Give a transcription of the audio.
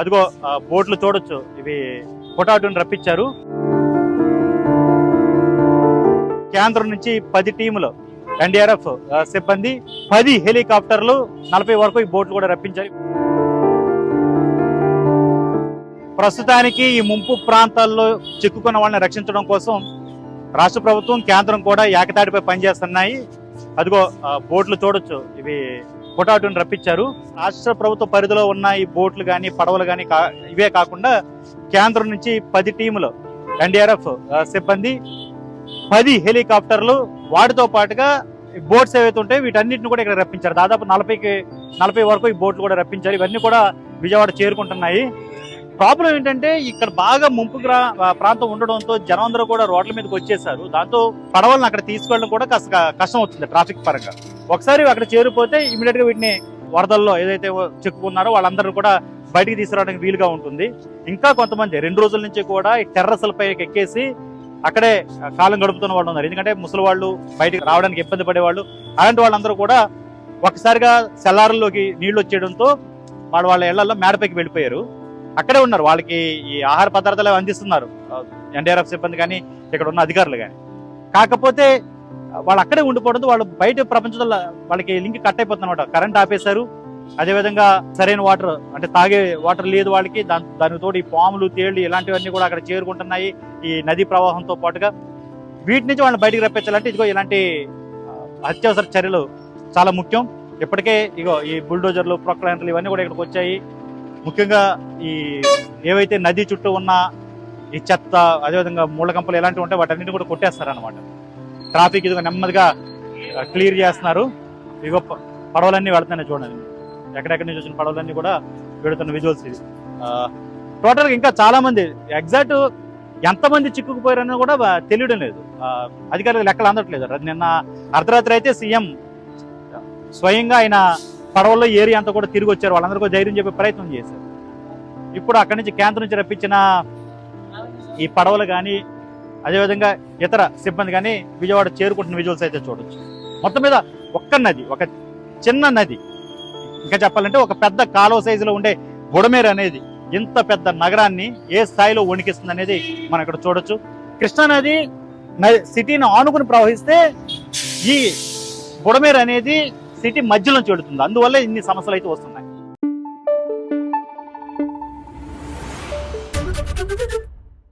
అదిగో బోట్లు చూడొచ్చు. ఇవి పొటాటోని రప్పించారు. కేంద్రం నుంచి పది టీములు ఎన్డీఆర్ఎఫ్ సిబ్బంది పది హెలికాప్టర్లు నలభై వరకు ఈ బోట్లు కూడా రప్పించారు ప్రస్తుతానికి ఈ ముంపు ప్రాంతాల్లో చిక్కుకున్న వాళ్ళని రక్షించడం కోసం రాష్ట్ర ప్రభుత్వం కేంద్రం కూడా ఏకతాటిపై పనిచేస్తున్నాయి. అదిగో బోట్లు చూడొచ్చు. ఇవి పొటాటోని రప్పించారు. రాష్ట్ర ప్రభుత్వ పరిధిలో ఉన్న ఈ బోట్లు కానీ పడవలు కానీ ఇవే కాకుండా కేంద్రం నుంచి పది టీములు ఎన్డీఆర్ఎఫ్ సిబ్బంది పది హెలికాప్టర్లు వాటితో పాటుగా బోట్స్ ఏవైతే ఉంటాయి వీటన్నిటిని కూడా ఇక్కడ రప్పించారు. దాదాపు నలభైకి నలభై వరకు ఈ బోట్లు కూడా రప్పించారు. ఇవన్నీ కూడా విజయవాడ చేరుకుంటున్నాయి. ప్రాబ్లం ఏంటంటే ఇక్కడ బాగా ముంపు ప్రాంతం ఉండడంతో జనం అందరూ కూడా రోడ్ల మీదకి వచ్చేసారు. దాంతో పడవలను అక్కడ తీసుకెళ్ళడం కూడా కాస్త కష్టం అవుతుంది ట్రాఫిక్ పరంగా. ఒకసారి అక్కడ చేరిపోతే ఇమీడియట్గా వీటిని వరదల్లో ఏదైతే చిక్కుకున్నారో వాళ్ళందరూ కూడా బయటికి తీసుకురావడానికి వీలుగా ఉంటుంది. ఇంకా కొంతమంది రెండు రోజుల నుంచి కూడా ఈ టెర్రస్ల పైకి ఎక్కేసి అక్కడే కాలం గడుపుతున్న వాళ్ళు ఉన్నారు. ఎందుకంటే ముసలి వాళ్ళు బయటికి రావడానికి ఇబ్బంది పడేవాళ్ళు. అలాంటి వాళ్ళందరూ కూడా ఒకసారిగా సెల్లార్లోకి నీళ్ళు వచ్చేయడంతో వాళ్ళు వాళ్ళ ఇళ్ళలో మేడపైకి వెళ్ళిపోయారు. అక్కడే ఉన్నారు. వాళ్ళకి ఈ ఆహార పదార్థాలు అందిస్తున్నారు. ఎన్డీఆర్ఎఫ్ సిబ్బంది కానీ ఇక్కడ ఉన్న అధికారులు కానీ. కాకపోతే వాళ్ళు అక్కడే ఉండిపోవడంతో వాళ్ళు బయట ప్రపంచంలో వాళ్ళకి లింక్ కట్ అయిపోతుంది అనమాట కరెంట్ ఆపేశారు. అదేవిధంగా సరైన వాటర్ అంటే తాగే వాటర్ లేదు వాళ్ళకి. దాని దానితోటి ఈ పాములు తేళ్ళు ఇలాంటివన్నీ కూడా అక్కడ చేరుకుంటున్నాయి ఈ నదీ ప్రవాహంతో పాటుగా. వీటి నుంచి వాళ్ళని బయటకు రప్పించాలంటే ఇదిగో ఇలాంటి అత్యవసర చర్యలు చాలా ముఖ్యం. ఇప్పటికే ఇగో ఈ బుల్డోజర్లు ప్రొక్లైనర్లు ఇవన్నీ కూడా ఇక్కడికి వచ్చాయి. ముఖ్యంగా ఈ ఏవైతే నది చుట్టూ ఉన్న ఈ చెత్త అదేవిధంగా మూల కంపలు ఇలాంటివి ఉంటాయి వాటన్నిటిని కూడా కొట్టేస్తారనమాట ట్రాఫిక్ ఇదిగో నెమ్మదిగా క్లియర్ చేస్తున్నారు. ఇగో ప- పడవలన్నీ వెళ్తున్నాయి చూడండి. ఎక్కడెక్కడి నుంచి వచ్చిన పడవలన్నీ కూడా వెళుతున్న విజువల్స్ ఇది టోటల్గా ఇంకా చాలామంది ఎగ్జాక్ట్ ఎంతమంది చిక్కుకుపోయారని కూడా తెలియడం లేదు. ఆ, అధికారులకు లెక్కలు అందట్లేదు. నిన్న అర్ధరాత్రి అయితే సీఎం స్వయంగా ఆయన పడవల్లో ఏరియా అంతా కూడా తిరిగి వచ్చారు. వాళ్ళందరూ కూడా ధైర్యం చెప్పే ప్రయత్నం చేశారు. ఇప్పుడు అక్కడి నుంచి కేంద్రం నుంచి రప్పించిన ఈ పడవలు కానీ అదేవిధంగా ఇతర సిబ్బంది కానీ విజయవాడ చేరుకుంటున్న విజువల్స్ అయితే చూడొచ్చు. మొత్తం మీద ఒక్క నది ఒక చిన్న నది ఇంకా చెప్పాలంటే ఒక పెద్ద కాలువ సైజులో ఉండే బుడమేరు అనేది ఇంత పెద్ద నగరాన్ని ఏ స్థాయిలో వణికిస్తుంది అనేది మనం ఇక్కడ చూడొచ్చు. కృష్ణా నది సిటీని ఆనుకుని ప్రవహిస్తే ఈ బుడమేరు అనేది సిటీ మధ్యలో చెడుతుంది అందువల్ల ఇన్ని సమస్యలు అయితే వస్తున్నాయి.